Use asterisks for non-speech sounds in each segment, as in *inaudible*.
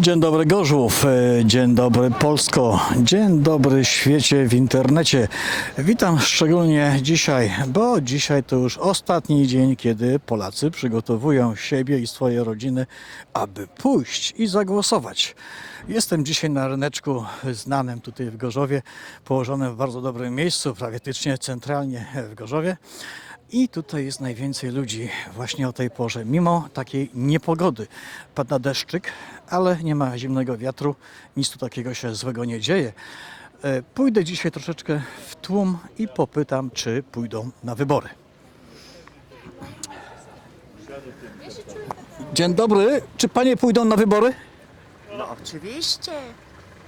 Dzień dobry Gorzów, e, dzień dobry Polsko, dzień dobry świecie w internecie. Witam szczególnie dzisiaj, bo dzisiaj to już ostatni dzień, kiedy Polacy przygotowują siebie i swoje rodziny, aby pójść i zagłosować. Jestem dzisiaj na ryneczku znanym tutaj w Gorzowie, położonym w bardzo dobrym miejscu, praktycznie centralnie w Gorzowie. I tutaj jest najwięcej ludzi właśnie o tej porze, mimo takiej niepogody. Pada deszczyk, ale nie ma zimnego wiatru, nic tu takiego się złego nie dzieje. E, Pójdę dzisiaj troszeczkę w tłum i popytam, czy pójdą na wybory. Dzień dobry, czy panie pójdą na wybory? No oczywiście.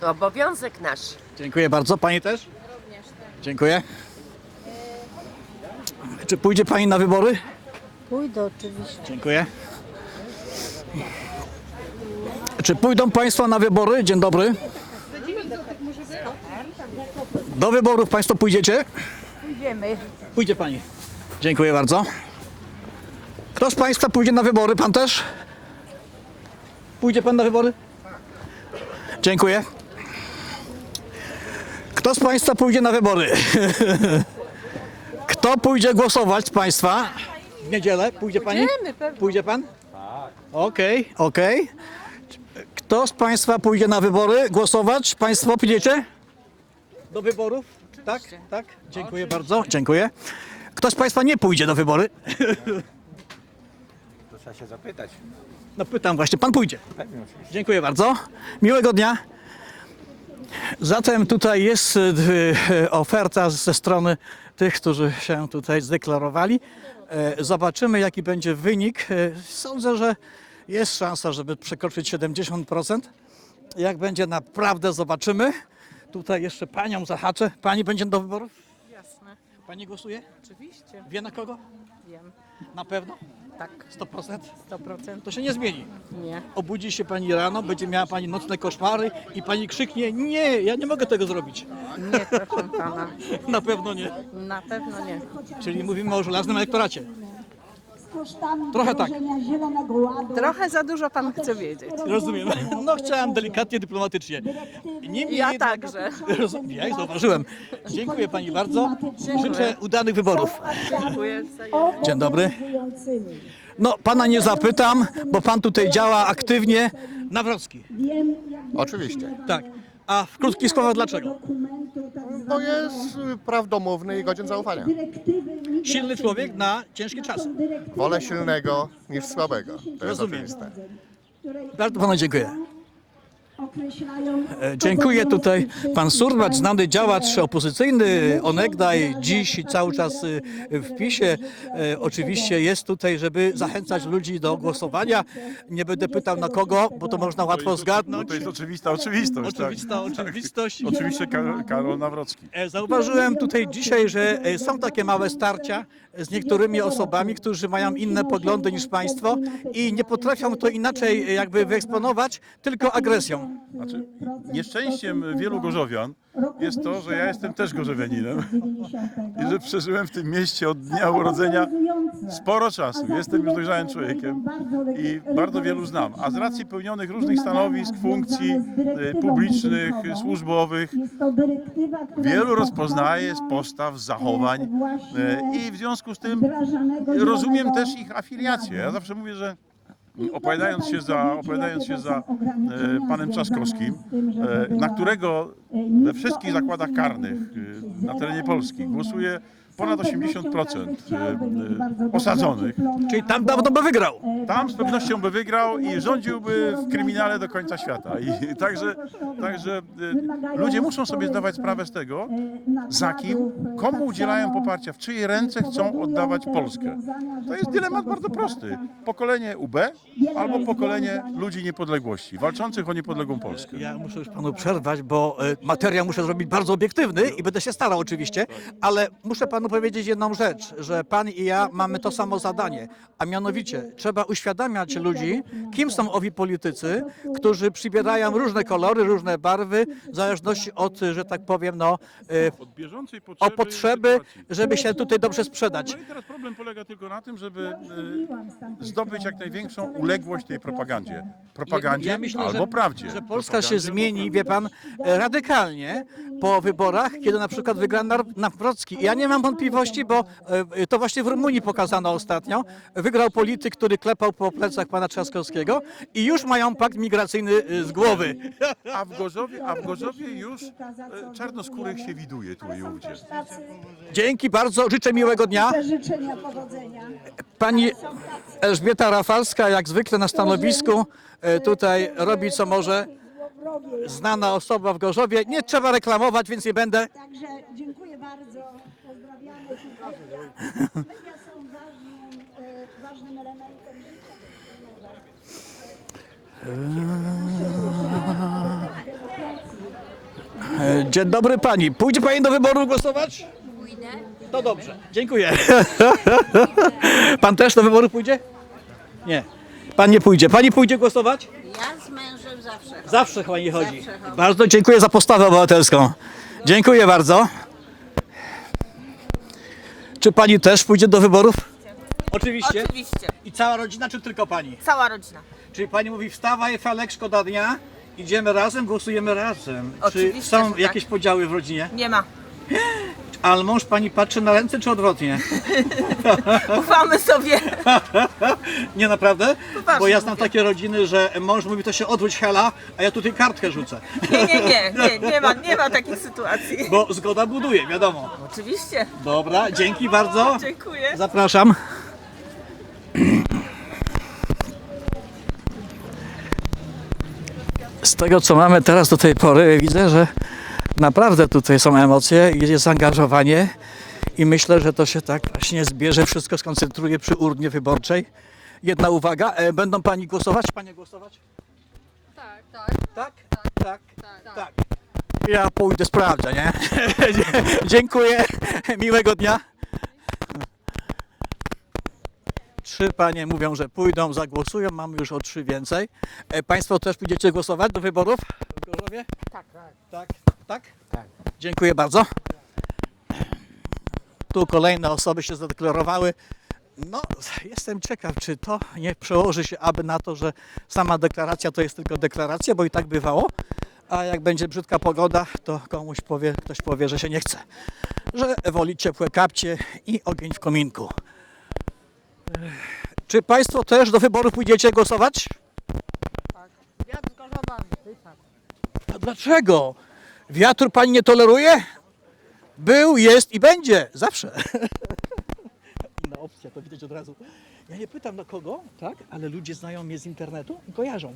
To obowiązek nasz. Dziękuję bardzo, pani też? Dziękuję. Czy pójdzie pani na wybory? Pójdę oczywiście. Dziękuję. Czy pójdą Państwo na wybory? Dzień dobry. Do wyborów Państwo pójdziecie? Pójdziemy. Pójdzie Pani. Dziękuję bardzo. Kto z Państwa pójdzie na wybory? Pan też? Pójdzie Pan na wybory? Dziękuję. Kto z Państwa pójdzie na wybory? *laughs* Kto pójdzie głosować z Państwa? W niedzielę pójdzie Pani? Pójdziemy, pewnie. Pójdzie Pan? Tak. Okej, okej. Kto z Państwa pójdzie na wybory głosować? Państwo pójdziecie? Do wyborów? Tak, tak. Dziękuję bardzo. Dziękuję. Kto z Państwa nie pójdzie do wybory? *laughs* To trzeba się zapytać. No pytam właśnie, Pan pójdzie. Pewnie oczywiście. Dziękuję bardzo. Miłego dnia. Zatem tutaj jest e, oferta ze strony tych, którzy się tutaj zdeklarowali. E, Zobaczymy, jaki będzie wynik. E, Sądzę, że jest szansa, żeby przekroczyć 70%. Jak będzie naprawdę, zobaczymy. Tutaj jeszcze panią zahaczę. Pani będzie do wyborów? Jasne. Pani głosuje? Oczywiście. Wie na kogo? Wiem. Na pewno? Tak. 100%? 100%. To się nie zmieni. Nie. Obudzi się pani rano, będzie miała pani nocne koszmary i pani krzyknie: Nie, ja nie mogę tego zrobić. Nie, proszę pana. *laughs* Na pewno nie. Na pewno nie. Czyli mówimy o żelaznym elektoracie. Kosztami Trochę tak. wdrożenia Zielonego Ładu. Trochę za dużo pan chce wiedzieć. Rozumiem. No chciałem delikatnie, dyplomatycznie. Niemniej Ja jednak- także. Rozum- Ja ich zauważyłem. Dziękuję pani bardzo. Życzę udanych wyborów. Dziękuję. Dzień dobry. obowiązującymi. No, pana nie zapytam, bo pan tutaj działa aktywnie. Nawrocki. Wiem, jak Oczywiście. Tak. A w krótkich słowach dlaczego? Bo jest y, prawdomówny i godzin zaufania. Silny człowiek na ciężkie czasy. Wolę silnego niż słabego. To jest Rozumiem. oczywiste. Bardzo panu dziękuję. E, Dziękuję tutaj. Pan Surwacz, znany działacz opozycyjny, onegdaj, dziś i cały czas y, w PiSie. E, Oczywiście jest tutaj, żeby zachęcać ludzi do głosowania. Nie będę pytał na kogo, bo to można łatwo No zgadnąć. to jest oczywista oczywistość. Oczywista tak. oczywistość. Oczywiście Karol, Karol Nawrocki. E, Zauważyłem tutaj dzisiaj, że e, są takie małe starcia z niektórymi osobami, którzy mają inne poglądy niż państwo i nie potrafią to inaczej e, jakby wyeksponować, tylko agresją. Znaczy, nieszczęściem wielu gorzowian jest to, że ja jestem też gorzowianinem i że przeżyłem w tym mieście od dnia urodzenia sporo czasu. Jestem już dojrzałym człowiekiem i bardzo wielu znam. A z racji pełnionych różnych stanowisk, funkcji e, publicznych, służbowych, wielu rozpoznaje z postaw, zachowań e, i w związku z tym rozumiem też ich afiliację. Ja zawsze mówię, że opowiadając się za, opowiadając się za e, panem Trzaskowskim, e, na którego we wszystkich zakładach karnych e, na terenie Polski głosuje ponad 80% e, e, osadzonych, Czyli tam dawno by wygrał. tam z pewnością by wygrał i rządziłby w kryminale do końca świata. I także, także e, ludzie muszą sobie zdawać sprawę z tego, za kim, komu udzielają poparcia, w czyje ręce chcą oddawać Polskę. To jest dylemat bardzo prosty. Pokolenie UB albo pokolenie ludzi niepodległości, walczących o niepodległą Polskę. Ja muszę już panu przerwać, bo e, materiał muszę zrobić bardzo obiektywny i będę się starał oczywiście, ale muszę panu panu powiedzieć jedną rzecz, że pan i ja mamy to samo zadanie, a mianowicie trzeba uświadamiać ludzi, kim są owi politycy, którzy przybierają różne kolory, różne barwy, w zależności od, że tak powiem, no, e, Od bieżącej potrzeby. o potrzeby, żeby się tutaj dobrze sprzedać. No i teraz problem polega tylko na tym, żeby e, zdobyć jak największą uległość tej propagandzie. Propagandzie Ja myślę, albo że, prawdzie. że Polska się zmieni, wie pan, e, radykalnie po wyborach, kiedy na przykład wygra Nawrocki. Ja nie mam wątpliwości, bo e, to właśnie w Rumunii pokazano ostatnio. Wygrał polityk, który klepał po plecach pana Trzaskowskiego i już mają pakt migracyjny e, z głowy. A w Gorzowie, a w Gorzowie już e, czarnoskórych się widuje tu i ówdzie. Dzięki bardzo, życzę miłego dnia. Życzenia powodzenia. Pani Elżbieta Rafalska, jak zwykle na stanowisku, e, tutaj robi co może. Znana osoba w Gorzowie. Nie trzeba reklamować, więc nie będę. Także dziękuję bardzo. Pozdrawiamy. Media Media są ważnym, e, ważnym elementem życia. Dzień dobry pani. Pójdzie pani do wyboru głosować? Pójdę. To dobrze. Dziękuję. *laughs* Pan też do wyboru pójdzie? Nie. Pan nie pójdzie. Pani pójdzie głosować? Ja z mężem zawsze. Zawsze pani chodzi. Zawsze chodzę. Bardzo dziękuję za postawę obywatelską. Dziękuję bardzo. Czy pani też pójdzie do wyborów? Oczywiście. Oczywiście. I cała rodzina, czy tylko pani? Cała rodzina. Czyli pani mówi, wstawaj Felek, szkoda dnia, idziemy razem, głosujemy razem. Oczywiście, czy są tak. jakieś podziały w rodzinie? Nie ma. Ale mąż pani patrzy na ręce, czy odwrotnie? *laughs* Ufamy sobie. *laughs* Nie naprawdę? Poważnie Bo ja znam mówię. takie rodziny, że mąż mówi, to się odwróć hela, a ja tutaj kartkę rzucę. Nie, nie, nie, nie, *laughs* nie ma, nie ma takich sytuacji. Bo zgoda buduje, wiadomo. Oczywiście. Dobra, dzięki bardzo. Dziękuję. Zapraszam. Z tego, co mamy teraz do tej pory, widzę, że naprawdę tutaj są emocje, i jest zaangażowanie i myślę, że to się tak właśnie zbierze, wszystko skoncentruje przy urnie wyborczej. Jedna uwaga, e, będą pani głosować? Panie głosować? Tak, tak, Tak? tak, Tak. tak. Tak. Ja pójdę, sprawdzę, nie? *laughs* Dziękuję, miłego dnia. Trzy panie mówią, że pójdą, zagłosują, mamy już o trzy więcej. E, Państwo też pójdziecie głosować do wyborów w Gorzowie? Tak, tak. Tak? Tak? Dziękuję bardzo. Tu kolejne osoby się zadeklarowały. No, jestem ciekaw, czy to nie przełoży się aby na to, że sama deklaracja to jest tylko deklaracja, bo i tak bywało, a jak będzie brzydka pogoda, to komuś powie, ktoś powie, że się nie chce, że woli ciepłe kapcie i ogień w kominku. Czy Państwo też do wyborów pójdziecie głosować? A dlaczego? Wiatru Pani nie toleruje? Był, jest i będzie. Zawsze. *laughs* Inna opcja, to widać od razu. Ja nie pytam do kogo, tak, ale ludzie znają mnie z internetu i kojarzą.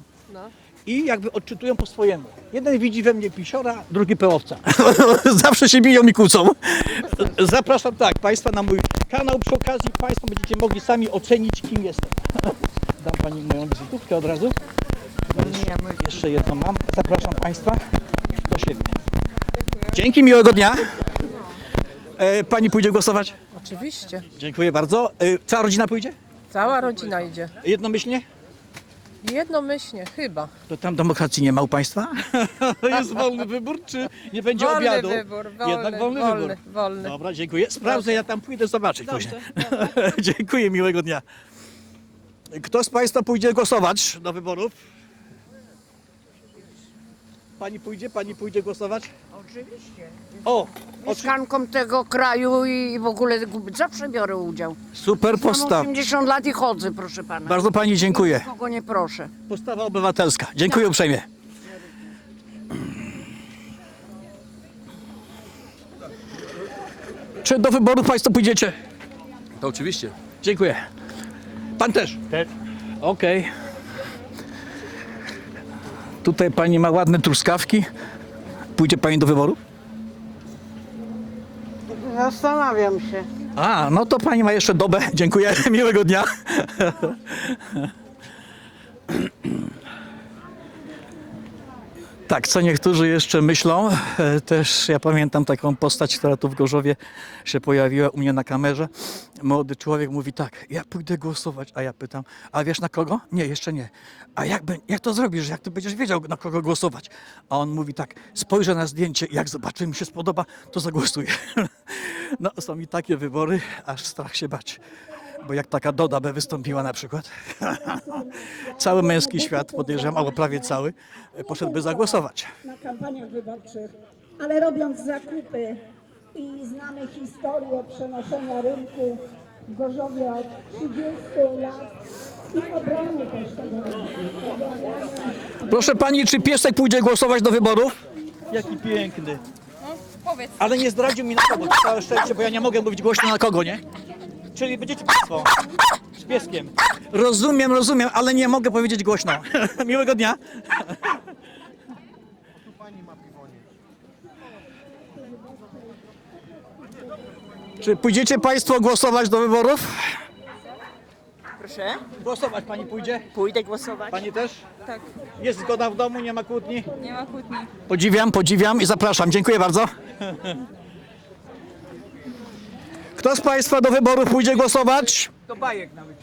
I jakby odczytują po swojemu. Jeden widzi we mnie pisiora, drugi pełowca. *laughs* Zawsze się biją i kłócą. Zapraszam tak, Państwa na mój kanał. Przy okazji Państwo będziecie mogli sami ocenić, kim jestem. *laughs* Dam Pani moją wizytówkę od razu. Jeszcze jedną mam. Zapraszam Państwa. Dzięki, miłego dnia. E, Pani pójdzie głosować? Oczywiście. Dziękuję bardzo. E, Cała rodzina pójdzie? Cała rodzina idzie. Jednomyślnie? Jednomyślnie, chyba. To tam demokracji nie ma u Państwa? *laughs* Jest wolny wybór, czy nie będzie wolny obiadu? wybór, wolny, Jednak wolny, wolny, wybór. wolny. Dobra, dziękuję. Sprawdzę, ja tam pójdę zobaczyć później. *laughs* dziękuję, miłego dnia. Kto z Państwa pójdzie głosować do wyborów? Pani pójdzie? Pani pójdzie głosować? Oczywiście. O, oczy... Mieszkanką tego kraju i w ogóle zawsze biorę udział. super Mam postawa. 80 lat i chodzę, proszę pana. Bardzo Pani dziękuję. Kogo nie proszę. Postawa obywatelska. Dziękuję uprzejmie. Czy do wyborów Państwo pójdziecie? To oczywiście. Dziękuję. Pan też? Też. Okej. Tutaj Pani ma ładne truskawki. Pójdzie Pani do wyborów? Zastanawiam się. A, no to Pani ma jeszcze dobę. Dziękuję. *laughs* Miłego dnia. Tak, co niektórzy jeszcze myślą. E, Też ja pamiętam taką postać, która tu w Gorzowie się pojawiła u mnie na kamerze. Młody człowiek mówi tak, ja pójdę głosować, a ja pytam, a wiesz na kogo? Nie, jeszcze nie. A jak, jak to zrobisz, jak ty będziesz wiedział na kogo głosować? A on mówi tak, spojrzę na zdjęcie, jak zobaczy mi się spodoba, to zagłosuję. *laughs* No są i takie wybory, aż strach się bać. Bo jak taka Doda by wystąpiła na przykład, *laughs* cały męski świat, podejrzewam, albo prawie cały, poszedłby zagłosować. na kampaniach wyborczych, ale robiąc zakupy i znamy historię przenoszenia rynku w Gorzowie od 30 lat i obrony też tego rynku. Proszę pani, czy piesek pójdzie głosować do wyborów? Jaki piękny. powiedz. Ale nie zdradził mi na kogo, całe szczęście, bo ja nie mogę mówić głośno na kogo, nie? Czyli będziecie państwo z pieskiem. Rozumiem, rozumiem, ale nie mogę powiedzieć głośno. *laughs* Miłego dnia. Czy pójdziecie państwo głosować do wyborów? Proszę? Głosować pani pójdzie? Pójdę głosować. Pani też? Tak, Jest zgoda w domu, nie ma kłótni? nie ma kłótni. Podziwiam, podziwiam i zapraszam. Dziękuję bardzo. Kto z Państwa do wyborów pójdzie głosować? Do bajek nawet.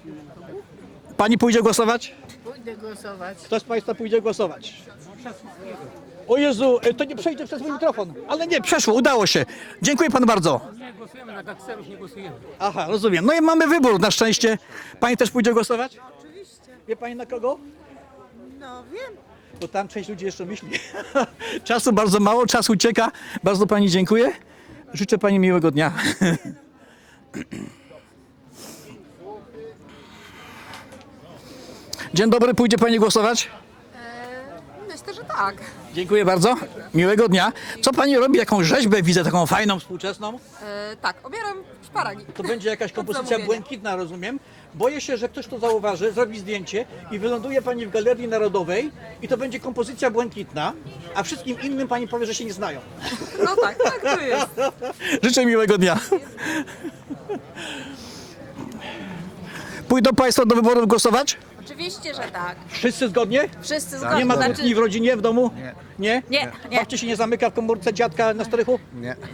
Pani pójdzie głosować? Pójdę głosować. Kto z Państwa pójdzie głosować? O Jezu, e, to nie przejdzie przez mój mikrofon. Ale nie, przeszło, udało się. Dziękuję Panu bardzo. Nie głosujemy na gangsterów, nie głosujemy. Aha, rozumiem. No i mamy wybór na szczęście. Pani też pójdzie głosować? Oczywiście. Wie Pani na kogo? No wiem. Bo tam część ludzi jeszcze myśli. *laughs* Czasu bardzo mało, czas ucieka. Bardzo Pani dziękuję. Życzę Pani miłego dnia. *laughs* Dzień dobry, pójdzie Pani głosować? Tak. Dziękuję bardzo. Miłego dnia. Co Pani robi? Jakąś rzeźbę widzę, taką fajną, współczesną? E, tak, obieram szparagi. To będzie jakaś *laughs* kompozycja zamówienie. błękitna, rozumiem. Boję się, że ktoś to zauważy, zrobi zdjęcie i wyląduje Pani w Galerii Narodowej i to będzie kompozycja błękitna, a wszystkim innym Pani powie, że się nie znają. No tak, tak to jest. *laughs* Życzę miłego dnia. Pójdą Państwo do wyborów głosować? Oczywiście, że tak. Wszyscy zgodnie? Wszyscy Nie zgodnie. ma Znaczy, kłótni w rodzinie, w domu? Nie. Nie? Nie, nie. Babcia się nie zamyka w komórce dziadka na strychu?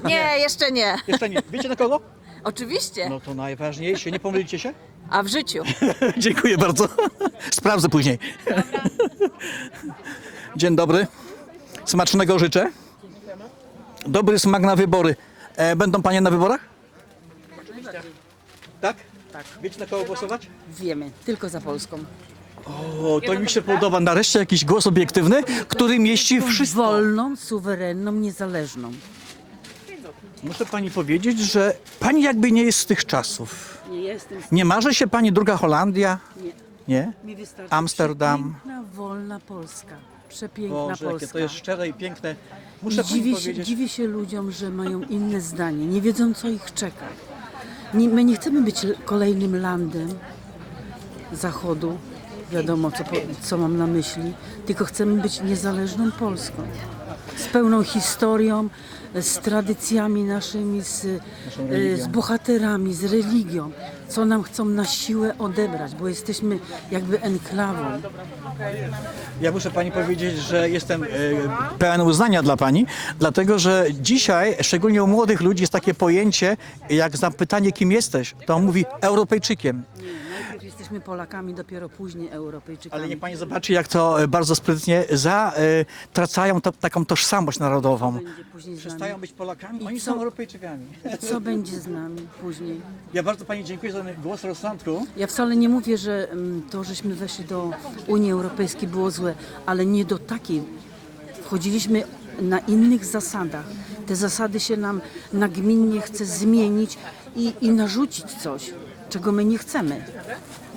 nie, jeszcze nie. Jeszcze nie. Wiecie na kogo? Oczywiście. No to najważniejsze. Nie pomylicie się? A w życiu? *laughs* Dziękuję bardzo. Sprawdzę później. Dzień dobry. Smacznego życzę. Dobry smak na wybory. E, będą panie na wyborach? Tak? Tak. Wiecie na kogo głosować? Wiemy, tylko za Polską. O, to mi się podoba. Nareszcie jakiś głos obiektywny, który mieści wszystko. Wolną, suwerenną, niezależną. Muszę pani powiedzieć, że pani jakby nie jest z tych czasów. Nie jestem. Nie marzy się pani druga Holandia? Nie. Nie? Mi wystarczy Amsterdam. Przepiękna, wolna Polska. Przepiękna Boże, jakie Polska. to jest szczere i piękne. Muszę pani dziwię, się, powiedzieć. dziwię się ludziom, że mają inne zdanie, nie wiedzą co ich czeka. Nie, my nie chcemy być kolejnym landem Zachodu, wiadomo co, co mam na myśli, tylko chcemy być niezależną Polską. Z pełną historią, z tradycjami naszymi, z, z bohaterami, z religią, co nam chcą na siłę odebrać, bo jesteśmy jakby enklawą. Ja muszę pani powiedzieć, że jestem e, pełen uznania dla pani, dlatego że dzisiaj, szczególnie u młodych ludzi, jest takie pojęcie, jak zapytanie, kim jesteś, to on mówi Europejczykiem. Jesteśmy Polakami, dopiero później Europejczykami. Ale niech pani zobaczy, jak to e, bardzo sprytnie zatracają to, taką tożsamość narodową. będzie później z nami? Przestają być Polakami, I oni co? są Europejczykami. Co będzie z nami później? Ja bardzo pani dziękuję za ten głos rozsądku. Ja wcale nie mówię, że mm, to, żeśmy weszli do Unii Europejskiej było złe, ale nie do takiej. Wchodziliśmy na innych zasadach. Te zasady się nam nagminnie chce zmienić i, i narzucić coś, czego my nie chcemy.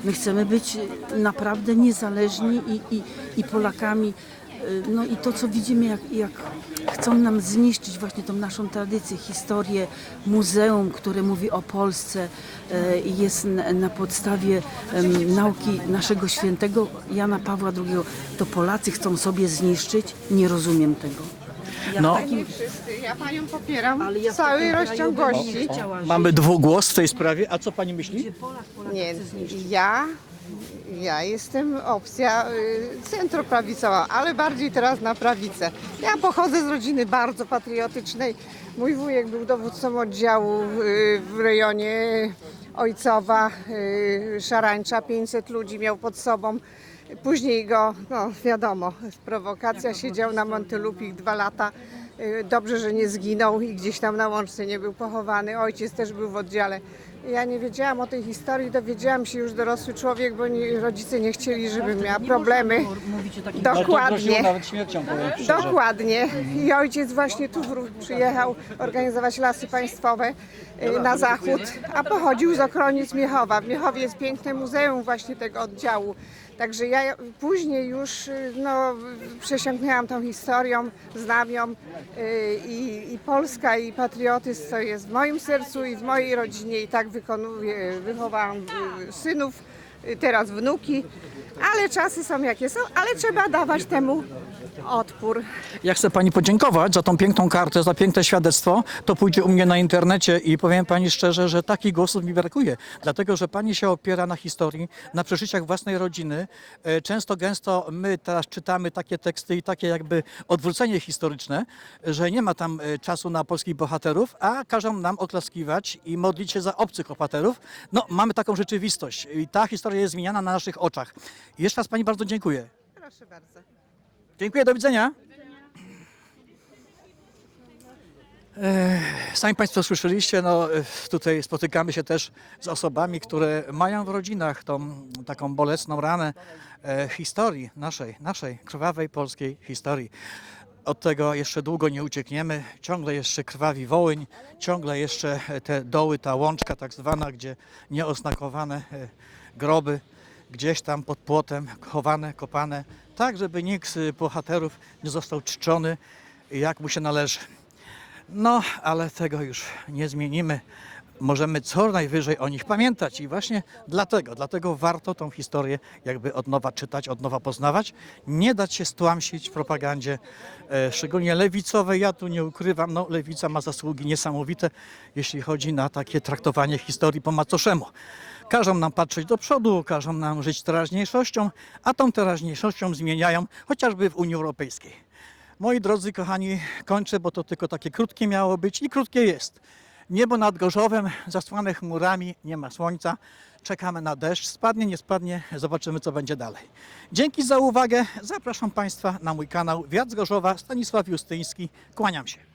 My chcemy być y, naprawdę niezależni i, i, i Polakami. Y, No i to, co widzimy, jak, jak chcą nam zniszczyć właśnie tą naszą tradycję, historię, muzeum, które mówi o Polsce e, i jest na, podstawie nauki naszego świętego Jana Pawła II. To Polacy chcą sobie zniszczyć? Nie rozumiem tego. Ja No. w takim, Ja panią popieram ale ja w w całej kraju rozciągłości. bym nie chciała żyć, Mamy dwugłos w tej sprawie, a co pani myśli? gdzie Polak Polak Nie, chce zniszczyć. ja Ja jestem opcja y, centroprawicowa, ale bardziej teraz na prawicę. Ja pochodzę z rodziny bardzo patriotycznej. Mój wujek był dowódcą oddziału y, w rejonie Ojcowa, y, Szarańcza, 500 ludzi miał pod sobą. Później go, no wiadomo, prowokacja, siedział na Montelupich dwa lata. Y, Dobrze, że nie zginął i gdzieś tam na łączce nie był pochowany. Ojciec też był w oddziale. Ja nie wiedziałam o tej historii, dowiedziałam się już dorosły człowiek, bo nie, rodzice nie chcieli, żebym miała problemy. Dokładnie. nawet śmiercią, powiem szczerze. Dokładnie. I ojciec właśnie tu wró- przyjechał organizować lasy państwowe na zachód, a pochodził z okronic Miechowa. W Miechowie jest piękne muzeum właśnie tego oddziału. Także ja później już y, no, przesiąknęłam tą historią, znam ją y, i, i Polska i patriotyzm to jest w moim sercu i w mojej rodzinie i tak wykonuję, wychowałam y, synów, teraz wnuki, ale czasy są jakie są, ale trzeba dawać temu odpór. Ja chcę pani podziękować za tą piękną kartę, za piękne świadectwo. To pójdzie u mnie na internecie i powiem pani szczerze, że takich głosów mi brakuje. Dlatego, że pani się opiera na historii, na przeżyciach własnej rodziny. E, Często, gęsto my teraz czytamy takie teksty i takie jakby odwrócenie historyczne, że nie ma tam e, czasu na polskich bohaterów, a każą nam oklaskiwać i modlić się za obcych bohaterów. No, mamy taką rzeczywistość i ta historia jest zmieniana na naszych oczach. I jeszcze raz pani bardzo dziękuję. Proszę bardzo. Dziękuję, do widzenia. Sami Państwo słyszeliście, no e, tutaj spotykamy się też z osobami, które mają w rodzinach tą taką bolesną ranę e, historii naszej, naszej krwawej polskiej historii. Od tego jeszcze długo nie uciekniemy. Ciągle jeszcze krwawi Wołyń, ciągle jeszcze te doły, ta łączka tak zwana, gdzie nieoznakowane e, groby gdzieś tam pod płotem chowane, kopane, tak żeby nikt z bohaterów nie został czczony jak mu się należy. No, ale tego już nie zmienimy. Możemy co najwyżej o nich pamiętać i właśnie dlatego, dlatego warto tą historię jakby od nowa czytać, od nowa poznawać, nie dać się stłamsić w propagandzie, e, szczególnie lewicowej. Ja tu nie ukrywam, no lewica ma zasługi niesamowite, jeśli chodzi na takie traktowanie historii po macoszemu. Każą nam patrzeć do przodu, każą nam żyć teraźniejszością, a tą teraźniejszością zmieniają chociażby w Unii Europejskiej. Moi drodzy kochani, kończę, bo to tylko takie krótkie miało być i krótkie jest. Niebo nad Gorzowem zasłane chmurami, nie ma słońca. Czekamy na deszcz. Spadnie, nie spadnie, zobaczymy co będzie dalej. Dzięki za uwagę. Zapraszam Państwa na mój kanał Wiatr Gorzowa, Stanisław Justyński. Kłaniam się.